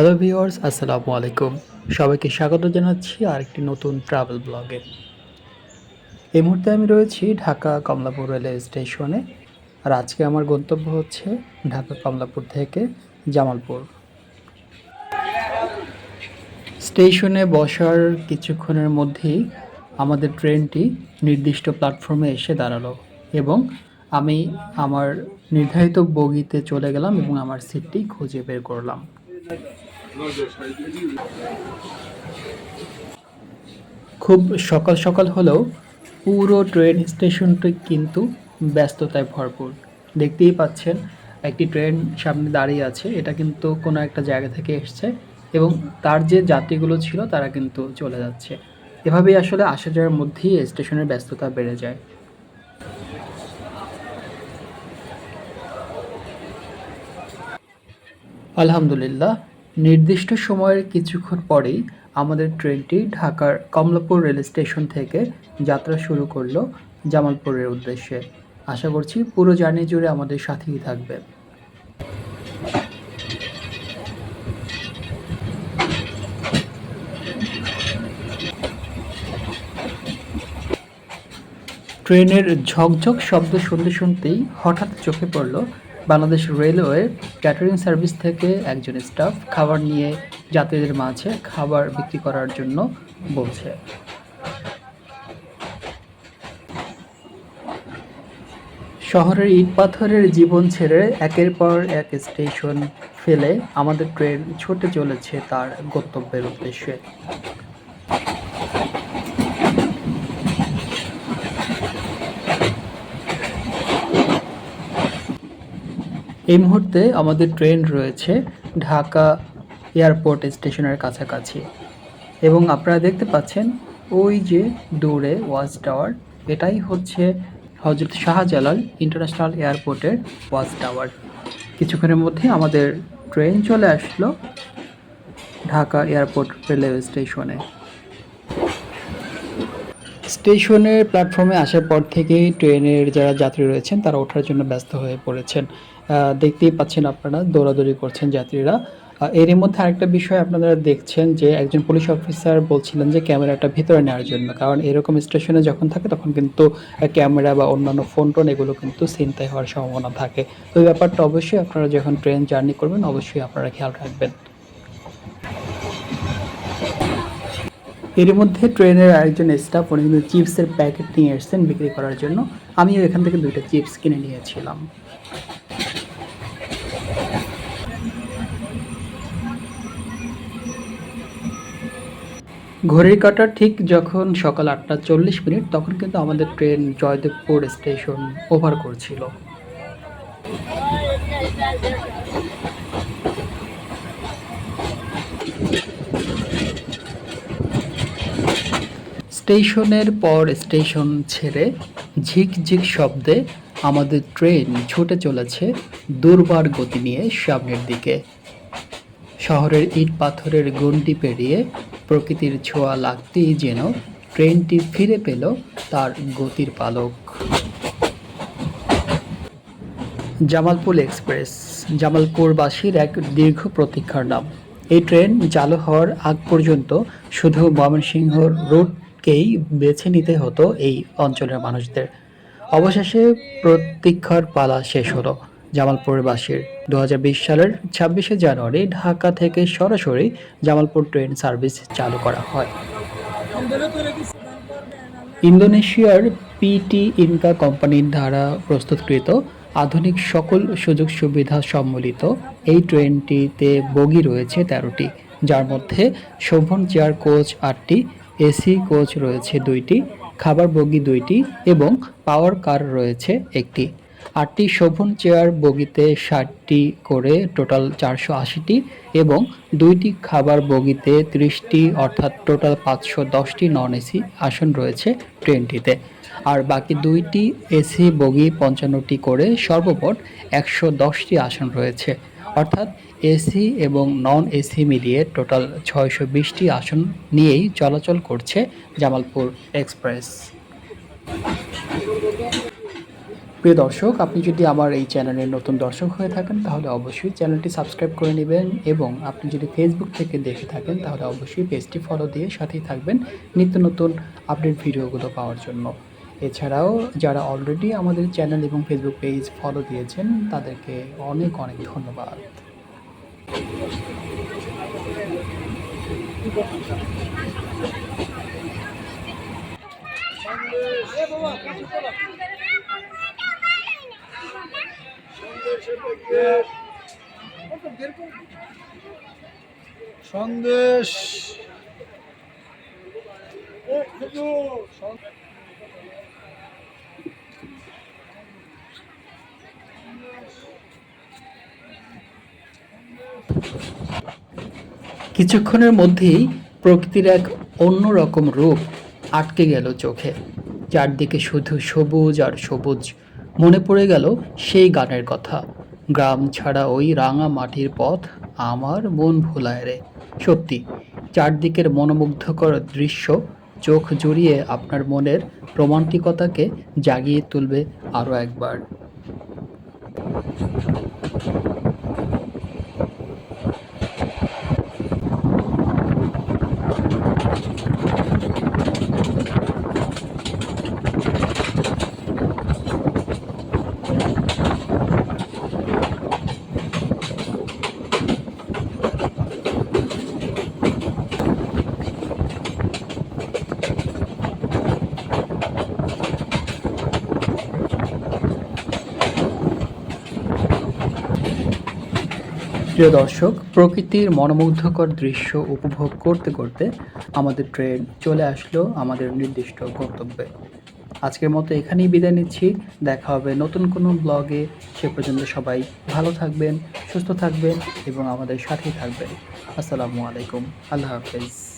Hello viewers, আসসালামু আলাইকুম। সবাইকে স্বাগত জানাচ্ছি আরেকটি নতুন ট্রাভেল ব্লগে এই মুহূর্তে আমি রয়েছি ঢাকা কমলাপুর রেলওয়ে স্টেশনে আর আজকে আমার গন্তব্য হচ্ছে ঢাকা কমলাপুর থেকে জামালপুর। স্টেশনে বসার কিছুক্ষণের মধ্যেই আমাদের ট্রেনটি নির্দিষ্ট প্ল্যাটফর্মে এসে দাঁড়াল এবং আমি আমার নির্ধারিত বগিতে চলে গেলাম এবং আমার সিটটি খুঁজে বের করলাম। খুব সকাল সকাল হলেও পুরো ট্রেন স্টেশনটি কিন্তু ব্যস্ততায় ভরপুর। দেখতেই পাচ্ছেন, একটি ট্রেন সামনে দাঁড়িয়ে আছে। এটা কিন্তু কোনো একটা জায়গা থেকে এসছে এবং তার যে যাত্রীগুলো ছিল তারা কিন্তু চলে যাচ্ছে। এভাবেই আসলে আসা যাওয়ার মধ্যেই স্টেশনের ব্যস্ততা বেড়ে যায়। আলহামদুলিল্লাহ নির্দিষ্ট সময়ের কিছুক্ষণ পরেই আমাদের ট্রেনটি ঢাকার কমলাপুর রেল স্টেশন থেকে যাত্রা শুরু করল জামালপুরের উদ্দেশ্যে। আশা করছি পুরো জার্নি জুড়ে আমাদের সাথেই থাকবে। ট্রেনের ঝকঝক শব্দ শুনতে শুনতেই হঠাৎ চোখে পড়ল বাংলাদেশ রেলওয়ে ক্যাটারিং সার্ভিস থেকে একজন স্টাফ খাবার নিয়ে যাত্রীদের মাঝে খাবার বিক্রি করার জন্য বলছে। শহরের ইট পাথরের জীবন ছেড়ে একের পর এক স্টেশন ফেলে আমাদের ট্রেন ছুটে চলেছে তার গন্তব্যের উদ্দেশ্যে। এই মুহূর্তে আমাদের ট্রেন রয়েছে ঢাকা এয়ারপোর্ট স্টেশনের কাছাকাছি। এবং আপনারা দেখতে পাচ্ছেন ওই যে দূরে ওয়াচ টাওয়ার, এটাই হচ্ছে হজরত শাহজালাল ইন্টারন্যাশনাল এয়ারপোর্টের ওয়াচ টাওয়ার। কিছুক্ষণের মধ্যে আমাদের ট্রেন চলে আসলো ঢাকা এয়ারপোর্ট রেলওয়ে স্টেশনে। স্টেশনের প্ল্যাটফর্মে আসার পর থেকেই ট্রেনের যারা যাত্রী রয়েছেন, তারা ওঠার জন্য ব্যস্ত হয়ে পড়েছেন। দেখতেই পাচ্ছেন আপনারা, দৌড়াদৌড়ি করছেন যাত্রীরা। এরই মধ্যে আরেকটা বিষয় আপনারা দেখছেন যে, একজন পুলিশ অফিসার বলছিলেন যে, ক্যামেরাটা ভিতরে নেওয়ার জন্য। কারণ এরকম স্টেশনে যখন থাকে, তখন কিন্তু ক্যামেরা বা অন্যান্য ফোন টোন এগুলো কিন্তু ছিনতাই হওয়ার সম্ভাবনা থাকে। তো ব্যাপারটা অবশ্যই আপনারা যখন ট্রেন জার্নি করবেন, অবশ্যই আপনারা খেয়াল রাখবেন। এর মধ্যে ট্রেনের আরেকজন স্টাফ উনি কিন্তু চিপসের প্যাকেট নিয়ে এসেছেন বিক্রি করার জন্য। আমিও এখান থেকে দুইটা চিপস কিনে নিয়েছিলাম। ঘড়ির কাঁটা ঠিক যখন সকাল আটটা চল্লিশ মিনিট, তখন কিন্তু আমাদের ট্রেন জয়দেবপুর স্টেশন ওভার করছিল। স্টেশনের পর স্টেশন ছেড়ে ঝিকঝিক শব্দে আমাদের ট্রেন ছুটে চলেছে দুর্বার গতি নিয়ে সামনের দিকে। শহরের ইট পাথরের গণ্ডি পেরিয়ে প্রকৃতির ছোঁয়া লাগতেই যেন ট্রেনটি ফিরে পেল তার গতির পালক। জামালপুর এক্সপ্রেস, জামালপুরবাসীর এক দীর্ঘ প্রতীক্ষার নাম। এই ট্রেন চালু হওয়ার আগ পর্যন্ত শুধু ময়মনসিংহ রুটকেই বেছে নিতে হতো এই অঞ্চলের মানুষদের। অবশেষে প্রতীক্ষার পালা শেষ হলো জামালপুরবাসীর। দু সালের ছাব্বিশে জানুয়ারি ঢাকা থেকে সরাসরি জামালপুর ট্রেন সার্ভিস চালু করা হয়। ইন্দোনেশিয়ার পিটি ইনকা কোম্পানির দ্বারা প্রস্তুতকৃত আধুনিক সকল সুযোগ সুবিধা সম্মিলিত এই ট্রেনটিতে বগি রয়েছে তেরোটি, যার মধ্যে শোভন চেয়ার কোচ আটটি এসি কোচ রয়েছে দুইটি, খাবার বগি দুইটি এবং পাওয়ার কার রয়েছে একটি। আটটি শোভন চেয়ার বগিতে ষাটটি করে টোটাল চারশো আশিটি এবং দুইটি খাবার বগিতে ত্রিশটি অর্থাৎ টোটাল পাঁচশো দশটি নন এসি আসন রয়েছে ট্রেনটিতে। আর বাকি দুইটি এসি বগি পঞ্চান্নটি করে সর্বমোট একশো দশটি আসন রয়েছে। অর্থাৎ এসি এবং নন এসি মিলিয়ে টোটাল ছয়শো বিশটি আসন নিয়েই চলাচল করছে জামালপুর এক্সপ্রেস। প্রিয় দর্শক, আপনি যদি আমার এই চ্যানেলের নতুন দর্শক হয়ে থাকেন, তাহলে অবশ্যই চ্যানেলটি সাবস্ক্রাইব করে নেবেন এবং আপনি যদি ফেসবুক থেকে দেখে থাকেন, তাহলে অবশ্যই পেজটি ফলো দিয়ে সাথেই থাকবেন নিত্য নতুন আপডেট ভিডিওগুলো পাওয়ার জন্য। এছাড়াও যারা অলরেডি আমাদের চ্যানেল এবং ফেসবুক পেজ ফলো দিয়েছেন তাদেরকে অনেক অনেক ধন্যবাদ। সন্দেশ। কিছুক্ষণের মধ্যেই প্রকৃতির এক অন্যরকম রূপ আটকে গেল চোখে। চারদিকে শুধু সবুজ আর সবুজ। মনে পড়ে গেল সেই গানের কথা। গ্রাম ছাড়া ওই রাঙা মাটির পথ আমার মন ভোলায় রে। সত্যি, চারদিকের মনোমুগ্ধকর দৃশ্য চোখ জুড়িয়ে আপনার মনের রোমান্টিকতাকে জাগিয়ে তুলবে আরও একবার। প্রিয় দর্শক, প্রকৃতির মনোমুগ্ধকর দৃশ্য উপভোগ করতে করতে আমাদের ট্রেন চলে আসলো আমাদের নির্দিষ্ট গন্তব্যে। আজকের মতো এখানেই বিদায় নিচ্ছি। দেখা হবে নতুন কোনো ব্লগে। সে পর্যন্ত সবাই ভালো থাকবেন, সুস্থ থাকবেন এবং আমাদের সাথেই থাকবেন। আসসালামু আলাইকুম। আল্লাহ হাফেজ।